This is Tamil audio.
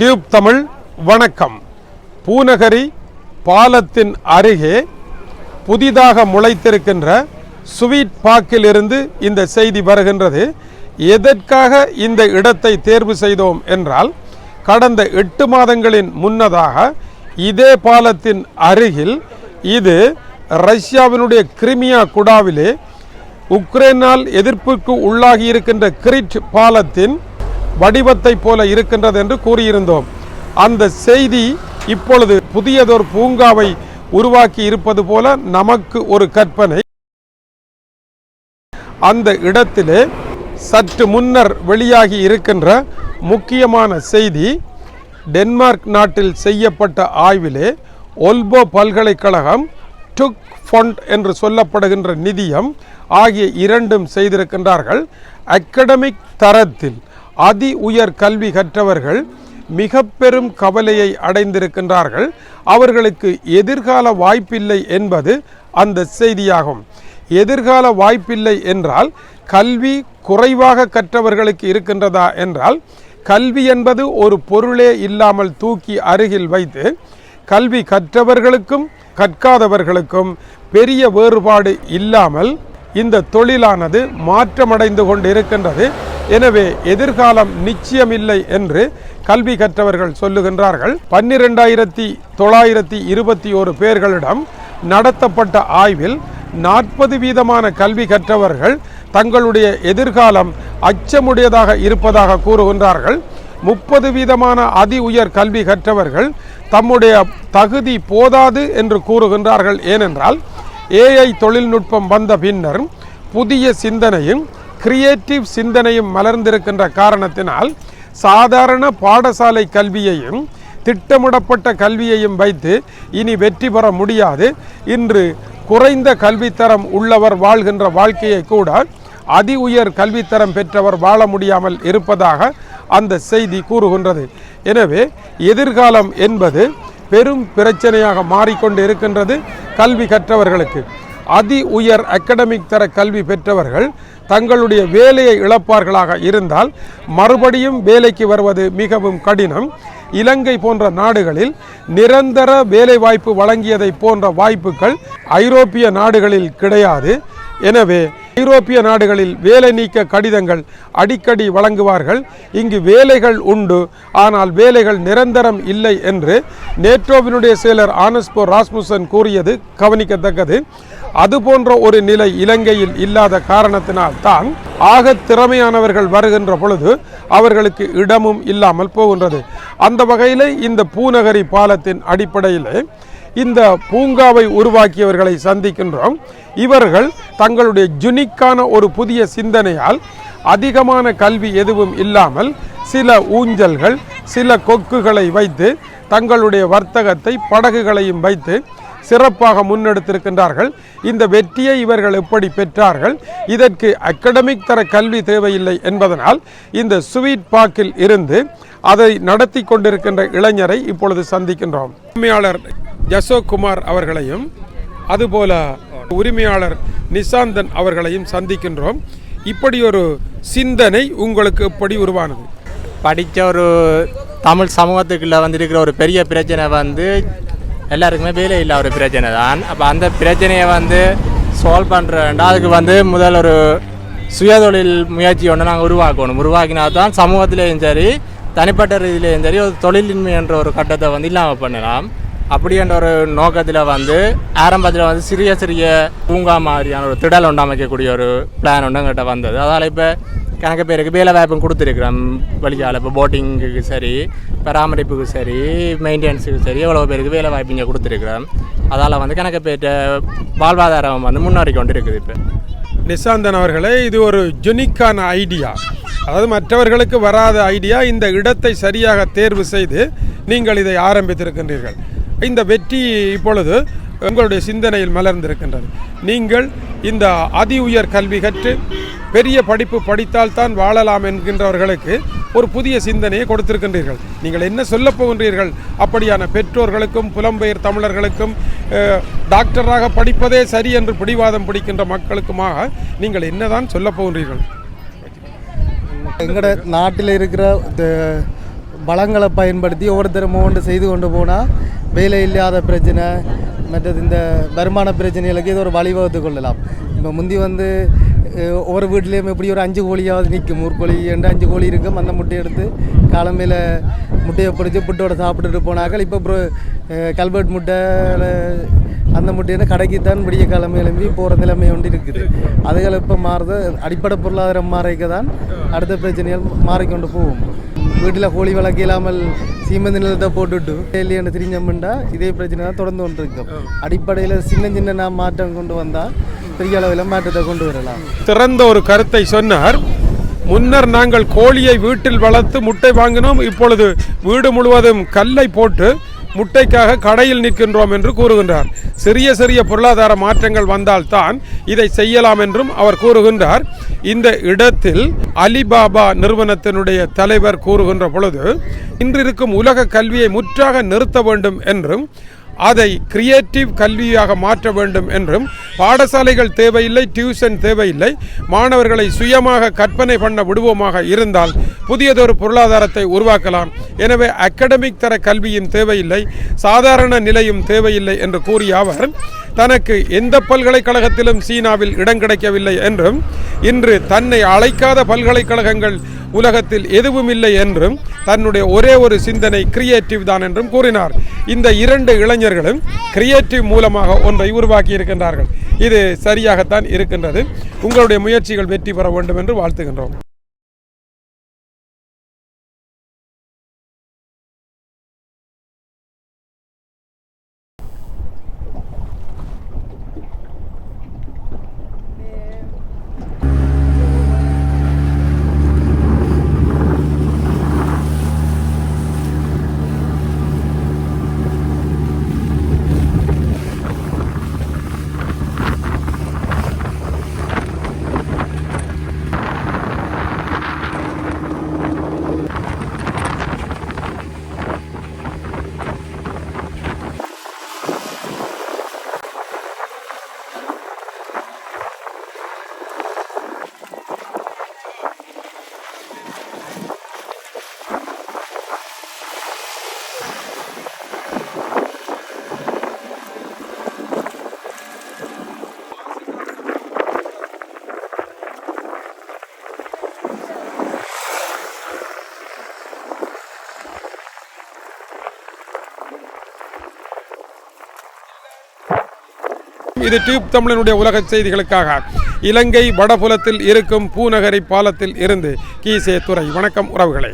டியூப் தமிழ் வணக்கம். பூநகரி பாலத்தின் அருகே புதிதாக முளைத்திருக்கின்ற ஸ்வீட் பாக்கிலிருந்து இந்த செய்தி வருகின்றது. எதற்காக இந்த இடத்தை தேர்வு செய்தோம் என்றால் கடந்த எட்டு மாதங்களின் முன்னதாக இதே பாலத்தின் அருகில் இது ரஷ்யாவினுடைய கிரிமியா குடாவிலே உக்ரைனால் எதிர்ப்புக்கு உள்ளாகி இருக்கின்ற கிரிட் பாலத்தின் வடிவத்தை போல இருக்கின்றது என்று கூறியிருந்தோம். அந்த செய்தி இப்பொழுது புதியதொரு பூங்காவை உருவாக்கி இருப்பது போல நமக்கு ஒரு கற்பனை. அந்த இடத்திலே சற்று முன்னர் வெளியாகி இருக்கின்ற முக்கியமான செய்தி டென்மார்க் நாட்டில் செய்யப்பட்ட ஆய்விலே ஒல்போ பல்கலைக்கழகம் டுக் ஃபண்ட் என்று சொல்லப்படுகின்ற நிதியம் ஆகிய இரண்டும் செய்திருக்கின்றார்கள். அகடமிக் தரத்தில் அதி உயர் கல்வி கற்றவர்கள் மிக பெரும் கவலையை அடைந்திருக்கின்றார்கள். அவர்களுக்கு எதிர்கால வாய்ப்பில்லை என்பது அந்த செய்தியாகும். எதிர்கால வாய்ப்பில்லை என்றால் கல்வி குறைவாக கற்றவர்களுக்கு இருக்கின்றதா என்றால் கல்வி என்பது ஒரு பொருளே இல்லாமல் தூக்கி அருகில் வைத்து கல்வி கற்றவர்களுக்கும் கற்காதவர்களுக்கும் பெரிய வேறுபாடு இல்லாமல் இந்த தொழிலானது மாற்றமடைந்து கொண்டு இருக்கின்றது எனவே எதிர்காலம் நிச்சயமில்லை என்று கல்வி கற்றவர்கள் சொல்லுகின்றார்கள். பன்னிரெண்டாயிரத்தி தொள்ளாயிரத்தி இருபத்தி ஒரு பேர்களிடம் நடத்தப்பட்ட ஆய்வில் நாற்பது வீதமான கல்வி கற்றவர்கள் தங்களுடைய எதிர்காலம் அச்சமுடையதாக இருப்பதாக கூறுகின்றார்கள். முப்பது வீதமான அதி உயர் கல்வி கற்றவர்கள் தம்முடைய தகுதி போதாது என்று கூறுகின்றார்கள். ஏனென்றால் ஏஐ தொழில்நுட்பம் வந்த பின்னர் புதிய சிந்தனையும் கிரியேட்டிவ் சிந்தனையும் மலர்ந்திருக்கின்ற காரணத்தினால் சாதாரண பாடசாலை கல்வியையும் திட்டமிடப்பட்ட கல்வியையும் வைத்து இனி வெற்றி பெற முடியாது. இன்று குறைந்த கல்வித்தரம் உள்ளவர் வாழ்கின்ற வாழ்க்கையை கூட அதி உயர் கல்வித்தரம் பெற்றவர் வாழ முடியாமல் இருப்பதாக அந்த செய்தி கூறுகின்றது. எனவே எதிர்காலம் என்பது பெரும் பிரச்சனையாக மாறிக்கொண்டு இருக்கின்றது கல்வி கற்றவர்களுக்கு. அதி உயர் அகடமிக் தர கல்வி பெற்றவர்கள் தங்களுடைய வேலையை இழப்பார்களாக இருந்தால் மறுபடியும் வேலைக்கு வருவது மிகவும் கடினம். இலங்கை போன்ற நாடுகளில் நிரந்தர வேலைவாய்ப்பு வழங்கியதை போன்ற வாய்ப்புகள் ஐரோப்பிய நாடுகளில் கிடையாது. எனவே ஐரோப்பிய நாடுகளில் வேலை நீக்க கடிதங்கள் அடிக்கடி வழங்குவார்கள். இங்கு வேலைகள் உண்டு. ஆனால் வேலைகள் நிரந்தரம் இல்லை என்று நேட்டோவினுடைய செயலர் ஆனஸ்போ ராஸ்முசன் கூறியது கவனிக்கத்தக்கது. அதுபோன்ற ஒரு நிலை இலங்கையில் இல்லாத காரணத்தினால் தான் ஆக திறமையானவர்கள் வருகின்ற பொழுது அவர்களுக்கு இடமும் இல்லாமல் போகின்றது. அந்த வகையில் இந்த பூநகரி பாலத்தின் அடிப்படையில் இந்த பூங்காவை உருவாக்கியவர்களை சந்திக்கின்றோம். இவர்கள் தங்களுடைய ஜுனிக்கான ஒரு புதிய சிந்தனையால் அதிகமான கல்வி எதுவும் இல்லாமல் சில ஊஞ்சல்கள் சில கொக்குகளை வைத்து தங்களுடைய வர்த்தகத்தை படகுகளையும் வைத்து சிறப்பாக முன்னெடுத்திருக்கின்றார்கள். இந்த வெற்றியை இவர்கள் எப்படி பெற்றார்கள்? இதற்கு அகடமிக் தர கல்வி தேவையில்லை என்பதனால் இந்த ஸ்வீட் பாக்கில் இருந்து அதை நடத்தி கொண்டிருக்கின்ற இளைஞரை இப்பொழுது சந்திக்கின்றோம். உரிமையாளர் ஜசோகுமார் அவர்களையும் அதுபோல உரிமையாளர் நிசாந்தன் அவர்களையும் சந்திக்கின்றோம். இப்படி ஒரு சிந்தனை உங்களுக்கு எப்படி உருவானது? படித்த ஒரு தமிழ் சமூகத்துக்குள்ளே வந்து இருக்கிற ஒரு பெரிய பிரச்சனை வந்து எல்லாருக்குமே வேலை இல்லை ஒரு பிரச்சனை தான். அப்போ அந்த பிரச்சனையை வந்து சால்வ் பண்ணுறேன்டா அதுக்கு வந்து முதல் ஒரு சுயதொழில் முயற்சி ஒன்று நாங்கள் உருவாக்கணும். உருவாக்கினா தான் சமூகத்திலேயும் சரி தனிப்பட்ட ரீதியிலையும் சரி ஒரு தொழிலின்மை என்ற ஒரு கட்டத்தை வந்து இல்லாமல் பண்ணலாம். அப்படி என்ற ஒரு நோக்கத்தில் வந்து ஆரம்பத்தில் வந்து சிறிய சிறிய பூங்கா மாதிரியான ஒரு திடல் ஒன்று அமைக்கக்கூடிய ஒரு பிளான் ஒன்று எங்கிட்ட வந்தது. அதால் இப்போ கணக்கு பேருக்கு வேலை வாய்ப்பும் கொடுத்துருக்குறோம். வழியால் இப்போ போட்டிங்குக்கு சரி பராமரிப்புக்கு சரி மெயின்டெனன்ஸுக்கு சரி எவ்வளோ பேருக்கு வேலை வாய்ப்பு இங்கே கொடுத்துருக்குறோம். அதால் வந்து கணக்கு பேர்ட்ட வாழ்வாதாரம் வந்து முன்னேறி கொண்டு இருக்குது இப்போ. நிசாந்தன் அவர்களே இது ஒரு ஜுனிக்கான ஐடியா அதாவது மற்றவர்களுக்கு வராத ஐடியா இந்த இடத்தை சரியாக தேர்வு செய்து நீங்கள் இதை ஆரம்பித்திருக்கின்றீர்கள். இந்த வெற்றி இப்பொழுது உங்களுடைய சிந்தனையில் மலர்ந்திருக்கின்றது. நீங்கள் இந்த அதி உயர் கல்வி கற்று பெரிய படிப்பு படித்தால் தான் வாழலாம் என்கின்றவர்களுக்கு ஒரு புதிய சிந்தனையை கொடுத்திருக்கின்றீர்கள். நீங்கள் என்ன சொல்ல போகின்றீர்கள்? அப்படியான பெற்றோர்களுக்கும் புலம்பெயர் தமிழர்களுக்கும் டாக்டராக படிப்பதே சரி என்று பிடிவாதம் பிடிக்கின்ற மக்களுக்குமாக நீங்கள் என்னதான் சொல்ல போகின்றீர்கள்? எங்களோட நாட்டில் இருக்கிற இந்த வளங்களை பயன்படுத்தி ஒவ்வொருத்தரும் ஒன்று செய்து கொண்டு போனால் வேலை இல்லாத பிரச்சனை மற்றது இந்த வருமான பிரச்சனைகளுக்கு இது ஒரு வழிவகுத்து கொள்ளலாம். இப்போ முந்தி வந்து ஒவ்வொரு வீட்லேயும் எப்படி ஒரு அஞ்சு கோழியாவது நிற்கும். ஒரு கோழி ரெண்டு அஞ்சு கோழி இருக்கும். அந்த முட்டையை எடுத்து காலமையில் முட்டையை பிடிச்சி புட்டோட சாப்பிட்டுட்டு போனாக்கள். இப்போ ப்ரோ கல்வெட் முட்டை அந்த முட்டையை கடைக்கு தான் விடிய கிழமை எழும்பி போகிற நிலைமை ஒன்று இருக்குது. அதுகள் இப்போ மாறுது. அடிப்படை பொருளாதாரம் மாறிக்க தான் அடுத்த பிரச்சனைகள் மாறிக்கொண்டு போகும். வீட்டில் கோழி வளர்க்க இல்லாமல் சீமந்த நிலத்தை போட்டுட்டு இல்லைன்னு திரிஞ்சோம்னா இதே பிரச்சனை தான் தொடர்ந்து கொண்டு இருக்கும் அடிப்படையில் சின்ன சின்ன நாம் மாற்றம் கொண்டு வந்தால் பெரிய அளவில் மாற்றத்தை கொண்டு வரலாம் திறந்த ஒரு கருத்தை சொன்னார் முன்னர் நாங்கள் கோழியை வீட்டில் வளர்த்து முட்டை வாங்கினோம் இப்பொழுது வீடு முழுவதும் கல்லை போட்டு முட்டைக்காக கடையில் நிற்கின்றோம் என்று கூறுகின்றார். சிறிய சிறிய பொருளாதார மாற்றங்கள் வந்தால்தான் இதை செய்யலாம் என்றும் அவர் கூறுகின்றார். இந்த இடத்தில் அலிபாபா நிறுவனத்தினுடைய தலைவர் கூறுகின்ற பொழுது இன்றிருக்கும் உலக கல்வியை முற்றாக நிறுத்த வேண்டும் என்றும் அதை கிரியேட்டிவ் கல்வியாக மாற்ற வேண்டும் என்றும் பாடசாலைகள் தேவையில்லை டியூஷன் தேவையில்லை மாணவர்களை சுயமாக கற்பனை பண்ண விடுவோமாக இருந்தால் புதியதொரு பொருளாதாரத்தை உருவாக்கலாம். எனவே அகடமிக் தர கல்வியும் தேவையில்லை சாதாரண நிலையும் தேவையில்லை என்று கூறிய அவர் தனக்கு எந்த பல்கலைக்கழகத்திலும் சீனாவில் இடம் கிடைக்கவில்லை என்றும் இன்று தன்னை அழைக்காத பல்கலைக்கழகங்கள் உலகத்தில் எதுவும் இல்லை என்றும் தன்னுடைய ஒரே ஒரு சிந்தனை கிரியேட்டிவ் தான் என்றும் கூறினார். இந்த இரண்டு இளைஞர்களும் கிரியேட்டிவ் மூலமாக ஒன்றை உருவாக்கி இருக்கின்றார்கள். இது சரியாகத்தான் இருக்கின்றது. உங்களுடைய முயற்சிகள் வெற்றி பெற வேண்டும் என்று வாழ்த்துகின்றோம். இது டியூப் தமிழனுடைய உலக செய்திகளுக்காக. இலங்கை வடபுலத்தில் இருக்கும் பூநகரி பாலத்தில் இருந்து கீசே துறை வணக்கம் உறவுகளை.